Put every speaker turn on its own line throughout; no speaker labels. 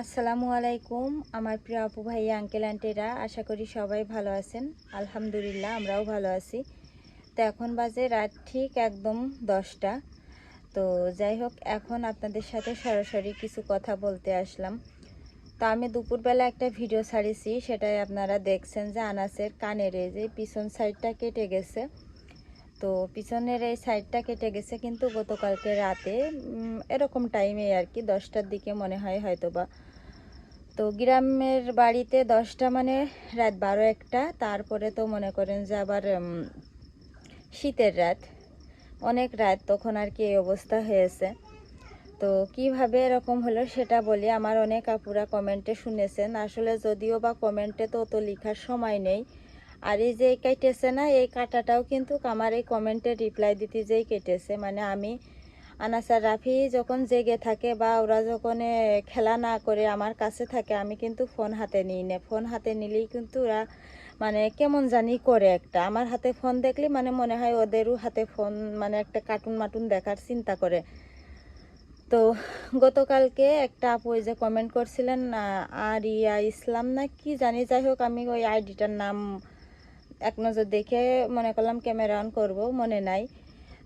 আসসালামু আলাইকুম, আমার প্রিয় আপু ভাই, আঙ্কেল, আন্টিরা, আশা করি সবাই ভালো আছেন। আলহামদুলিল্লাহ, আমরাও ভালো আছি। তো এখন বাজে রাত ঠিক একদম দশটা। তো যাই হোক, এখন আপনাদের সাথে সরাসরি কিছু কথা বলতে আসলাম। তো আমি দুপুরবেলা একটা ভিডিও ছাড়িয়েছি সেটাই আপনারা দেখছেন যে আনাসের কানের এই যে পিছন সাইডটা কেটে গেছে। তো পিছনের এই সাইডটা কেটে গেছে কিন্তু গতকালকে রাতে এরকম টাইমে আর কি, দশটার দিকে মনে হয় হয়তো বা তো গ্রামের বাড়িতে দশটা মানে রাত বারো একটা, তারপরে তো মনে করেন যে আবার শীতের রাত। অনেক রাত তখন আর কি এই অবস্থা হয়েছে। তো কীভাবে এরকম হলো সেটা বলি, আমার অনেক আপুরা কমেন্টে শুনেছেন। আসলে যদিও বা কমেন্টে তো অত লেখার সময় নেই আর এই যে কেটেছে না, এই কাটাটাও কিন্তু আমার এই কমেন্টে রিপ্লাই দিতে যেই কেটেছে। মানে আমি আনাসার রাফি যখন জেগে থাকে বা ওরা যখন খেলা না করে আমার কাছে থাকে, আমি কিন্তু ফোন হাতে নিই না। ফোন হাতে নিলেই কিন্তু ওরা মানে কেমন জানি করে একটা। আমার হাতে ফোন দেখলে মানে মনে হয় ওদেরও হাতে ফোন মানে একটা কার্টুন মাটুন দেখার চিন্তা করে। তো গতকালকে একটা আপু যে কমেন্ট করছিলেন আর ইয়া ইসলাম না কি জানি, যাই হোক আমি ওই আইডিটার নাম এক নজর দেখে মনে করলাম ক্যামেরা অন করব, মনে নাই।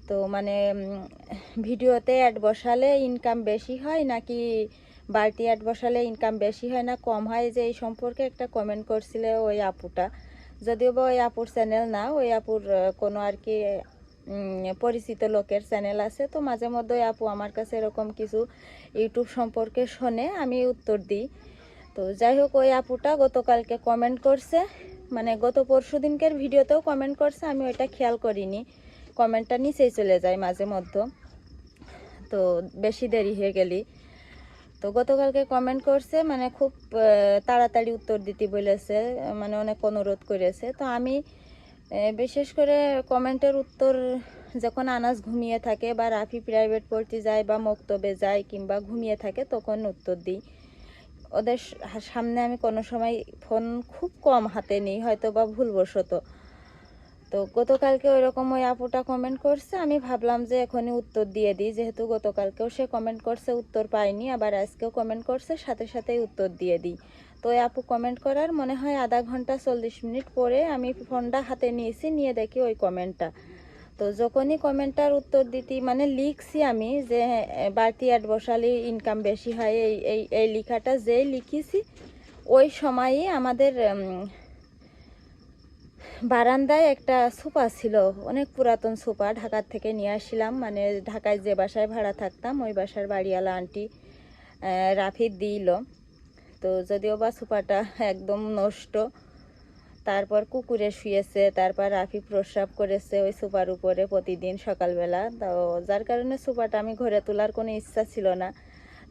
তো মানে ভিডিওতে অ্যাড বসালে ইনকাম বেশি হয় নাকি বাড়তি অ্যাড বসালে ইনকাম বেশি হয় না? কম হয় যে এই সম্পর্কে একটা কমেন্ট করছিল ওই আপুটা। যদিও বা ওই আপুর চ্যানেল না, ওই আপুর কোনো আর কি পরিচিত লোকের চ্যানেল আছে। তো মাঝে মধ্যে আপু আমার কাছে এরকম কিছু ইউটিউব সম্পর্কে শোনে, আমি উত্তর দিই। তো যাই হোক ওই আপুটা গতকালকে কমেন্ট করছে। মানে গত পরশু দিনকের ভিডিওতেও কমেন্ট করছে, আমি ওইটা খেয়াল করিনি। কমেন্টটা নিচেই চলে যায় মাঝে মধ্যে। তো বেশি দেরি হয়ে গেলি। তো গতকালকে কমেন্ট করছে মানে খুব তাড়াতাড়ি উত্তর দিতে বলেছে মানে অনেক অনুরোধ করেছে। তো আমি বিশেষ করে কমেন্টের উত্তর যখন আনাজ ঘুমিয়ে থাকে বা রাফি প্রাইভেট পড়তে যায় বা মক্তবে যায় কিংবা ঘুমিয়ে থাকে, তখন উত্তর দিই। ওদের সামনে আমি কোনো সময় ফোন খুব কম হাতে নিই হয়তো বা ভুলবশত। তো গতকালকে ওই রকম ওই আপুটা কমেন্ট করছে, আমি ভাবলাম যে এখনই উত্তর দিয়ে দিই, যেহেতু গতকালকেও সে কমেন্ট করছে, উত্তর পাইনি, আবার আজকেও কমেন্ট করছে, সাথে সাথেই উত্তর দিয়ে দিই। তো ওই আপু কমেন্ট করার মনে হয় আধা ঘণ্টা চল্লিশ মিনিট পরে আমি ফোনটা হাতে নিয়েছি, নিয়ে দেখি ওই কমেন্টটা তো যখনই কমেন্টটার উত্তর দিতি মানে লিখছি আমি যে বাড়তি অ্যাড বসালে ইনকাম বেশি হয়, এই এই এই লেখাটা যেই লিখেছি, ওই সময়ই আমাদের বারান্দায় একটা সোফা ছিল, অনেক পুরাতন সোফা ঢাকার থেকে নিয়ে আসছিলাম। মানে ঢাকায় যে বাসায় ভাড়া থাকতাম, ওই বাসার বাড়িওয়ালা আন্টি রাফি দিল। তো যদিও বা সোফাটা একদম নষ্ট তারপর কুকুরে শুয়েছে, তারপর রাফি প্রস্রাব করেছে ওই সোফার উপরে প্রতিদিন সকালবেলা। তো যার কারণে সোফাটা আমি ঘরে তোলার কোনো ইচ্ছা ছিল না।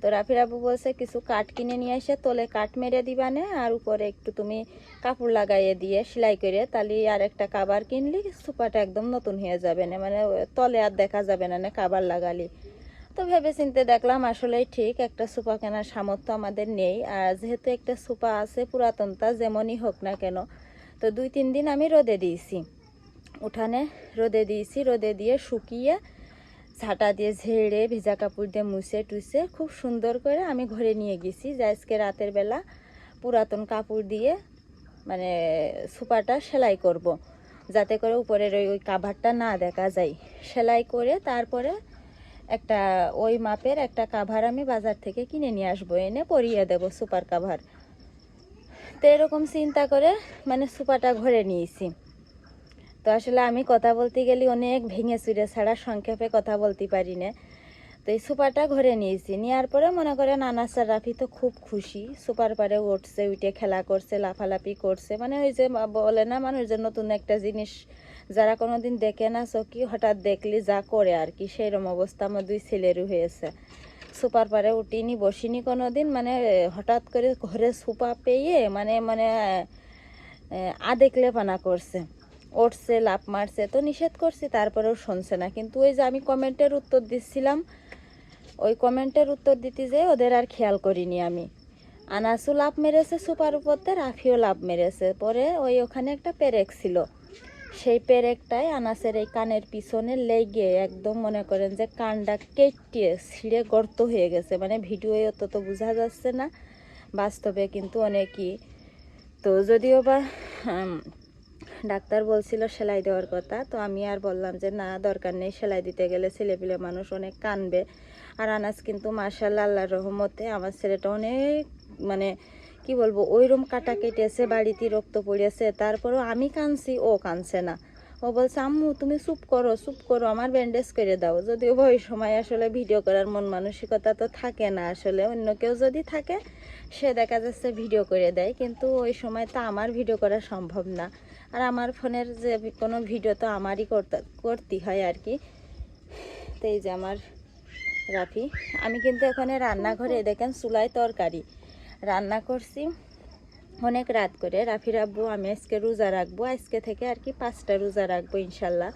তো রাফির আবু বলছে, কিছু কাঠ কিনে নিয়ে এসে তোলে কাঠ মেরে দিবানে আর উপরে একটু তুমি কাপড় লাগাইয়ে দিয়ে সেলাই করে তাহলে আর একটা কাবার কিনলি সোফাটা একদম নতুন হয়ে যাবে না মানে তলে আর দেখা যাবে না না কাবার লাগালি। তো ভেবে চিনতে দেখলাম আসলেই ঠিক, একটা সোফা কেনার সামর্থ্য আমাদের নেই, আর যেহেতু একটা সোফা আছে পুরাতনটা যেমনই হোক না কেন তো দুই, তিন দিন আমি রোদে দিয়েছি। উঠানে রোদে দিয়েছি, রোদে দিয়ে শুকিয়ে ঝাঁটা দিয়ে ঝেড়ে, ভেজা কাপড় দিয়ে মুছে টুছে খুব সুন্দর করে আমি ঘরে নিয়ে গেছি। যে আজকে রাতের বেলা পুরাতন কাপড় দিয়ে মানে সুপারটা সেলাই করব। যাতে করে উপরের ওই ওই কাভারটা না দেখা যায়। সেলাই করে তারপরে একটা ওই মাপের একটা কাভার আমি বাজার থেকে কিনে নিয়ে আসব, এনে পরিয়ে দেব সুপার কাভার। তো এরকম চিন্তা করে মানে সুপারটা ঘরে নিয়েছি। তো আসলে আমি কথা বলতে গেলে অনেক ভেঙে চুরে ছাড়া সংক্ষেপে কথা বলতে পারি না। তো এই সুপারটা ঘরে নিয়েছি। নেওয়ার পরে মনে করেন আনাসার রাফি তো খুব খুশি। সুপার পারে উঠছে, উঠে খেলা করছে, লাফালাফি করছে। মানে ওই যে বলে না মানুষ যে নতুন একটা জিনিস যারা কোনোদিন দেখে না চকি হঠাৎ দেখলি যা করে আর কি সেইরকম অবস্থা আমার দুই ছেলেরও হয়েছে। সুপার পারে, উঠিনি, বসিনি কোনো দিন মানে হঠাৎ করে ঘরে সুপা পেয়ে মানে মানে আদেকলে পানা করছে। উঠছে লাভ মারছে, তো নিষেধ করছি, তারপরেও শুনছে না। কিন্তু ওই যে আমি কমেন্টের উত্তর দিচ্ছিলাম, ওই কমেন্টের উত্তর দিতে যে ওদের আর খেয়াল করিনি আমি। আনাসও লাভ মেরেছে সুপার উপরতে রাফিও লাভ মেরেছে। পরে ওই ওখানে একটা পেরেক ছিল। সেই পেরেকটাই আনাসের এই কানের পিছনে লেগে একদম মনে করেন যে কানটা কেটে ছিঁড়ে গর্ত হয়ে গেছে। মানে ভিডিওয়ে অত তো বোঝা যাচ্ছে না, বাস্তবে কিন্তু অনেকই। তো যদিও বা ডাক্তার বলছিল সেলাই দেওয়ার কথা, তো আমি আর বললাম যে না, দরকার নেই, সেলাই দিতে গেলে ছেলেপিলে মানুষ অনেক কানবে। আর আনাজ কিন্তু মার্শাল্লাহ আল্লাহর রহমতে আমার ছেলেটা অনেক মানে কি বলব ওইরকম কাটা কেটেছে, বাড়িতে রক্ত পড়েছে, তারপরও আমি কানছি ও কানছে না। ও বলছে, আম্মু, তুমি চুপ করো চুপ করো, আমার ব্যান্ডেজ করে দাও। যদিও ওই সময় আসলে ভিডিও করার মন মানসিকতা তো থাকে না আসলে, অন্য কেউ যদি থাকে, সে দেখা যাচ্ছে ভিডিও করে দেয়, কিন্তু ওই সময় তো আমার ভিডিও করা সম্ভব না। আর আমার ফোনের যে কোনো ভিডিও তো আমারই করতে করতে হয় আর কি। তো এই যে আমার রাফি, আমি কিন্তু এখানে রান্নাঘরে, দেখেন, চুলায় তরকারি। রান্না করছি। অনেক রাত করে। রাফি রাখব আমি আজকে রোজা রাখব। আজকে থেকে আর কি পাঁচটা রোজা রাখব ইনশাল্লাহ।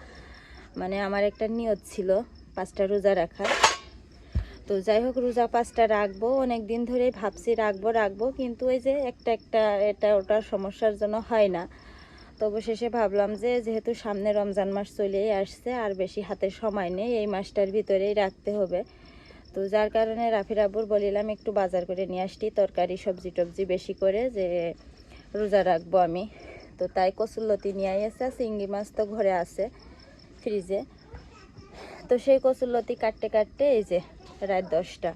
মানে আমার একটা নিয়ত ছিল পাঁচটা রোজা রাখার। তো যাই হোক, রোজা পাঁচটা রাখব। অনেক দিন ধরে ভাবছি রাখব রাখব। কিন্তু ওই যে একটা একটা, এটা ওটার সমস্যার জন্য হয় না। তো অবশেষে ভাবলাম যে যেহেতু সামনে রমজান মাস চলেই আসছে, আর বেশি হাতে সময় নেই, এই মাসটার ভিতরেই রাখতে হবে। তো যার কারণে রাফি রাব্বুর বলিলাম, একটু বাজার করে নিয়ে আসটি তরকারি, সবজি টবজি বেশি করে যে রোজা রাখব আমি। তো তাই কচুরলতি নিয়ে এসে চিংড়ি মাছ তো ঘরে আছে ফ্রিজে। তো সেই কচুরলতি কাটতে কাটতে এই যে রাত দশটা।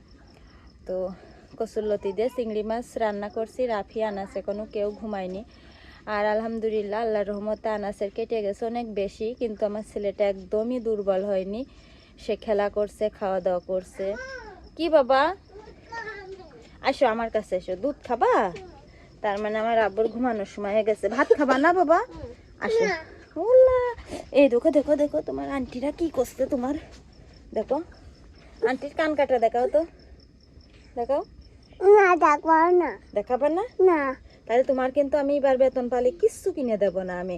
তো কচুরলতি দিয়ে চিংড়ি মাছ রান্না করছি, রাফি আনাস এখনও কেউ ঘুমায়নি। আর আলহামদুলিল্লাহ, আল্লাহর রহমতে আনাসের কেটে গেছে অনেক বেশি, কিন্তু আমার ছেলেটা একদমই দুর্বল হয়নি। সে খেলা করছে খাওয়া দাওয়া করছে। কি বাবা? আসো আমার কাছে এসো। দুধ খাবা? তার মানে আমার আব্বুর ঘুমানোর সময় হয়ে গেছে। ভাত খাবা না বাবা? আসো। এই দেখো দেখো দেখো তোমার আন্টিরা কি করছে তোমার? দেখো। আন্টির কান কাটা দেখাও তো। দেখাও।
না দেখব না।
দেখাবা না?
না।
তাহলে তোমার কিন্তু আমি এবার বেতন পালে কিচ্ছু কিনে দেবো না আমি।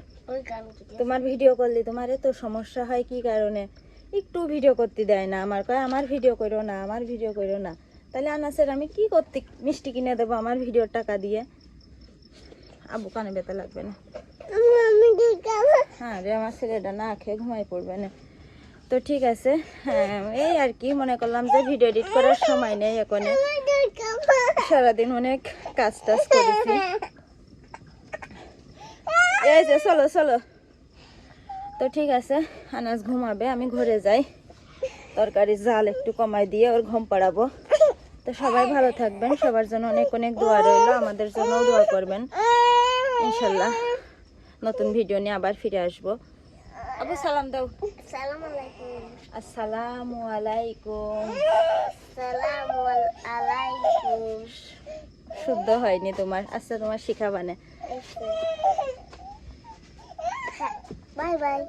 তোমার ভিডিও করলে তোমার তো সমস্যা হয় কি কারণে? একটু ভিডিও করতে দেয় না আমার। কয় আমার ভিডিও করো না আমার ভিডিও করো না। তাহলে আনাসের আমি কি করতে মিষ্টি কিনে দেবো আমার ভিডিওর টাকা দিয়ে? আবু কানে ব্যথা লাগবে না। হ্যাঁ রে আমার ছেলেটা না খেয়ে ঘুমাই পড়বে না। তো ঠিক আছে হ্যাঁ এই আর কি মনে করলাম যে ভিডিও এডিট করার সময় নেই এখানে। সারাদিন অনেক কাজ টাজ করেছি। এই যে চলো চলো। তো ঠিক আছে আনাজ ঘুমাবে আমি ঘরে যাই। তরকারি জাল একটু কমাই দিয়ে ওর ঘুম পাড়াবো। তো সবাই ভালো থাকবেন সবার জন্য অনেক অনেক দোয়া রইল আমাদের জন্যও দোয়া করবেন ইনশাল্লাহ। নতুন ভিডিও নিয়ে আবার ফিরে আসব। আবু সালাম দাও। আসসালামু আলাইকুম। শুদ্ধ হয়নি তোমার আচ্ছা তোমার শিখা শিখাবানে
Bye bye.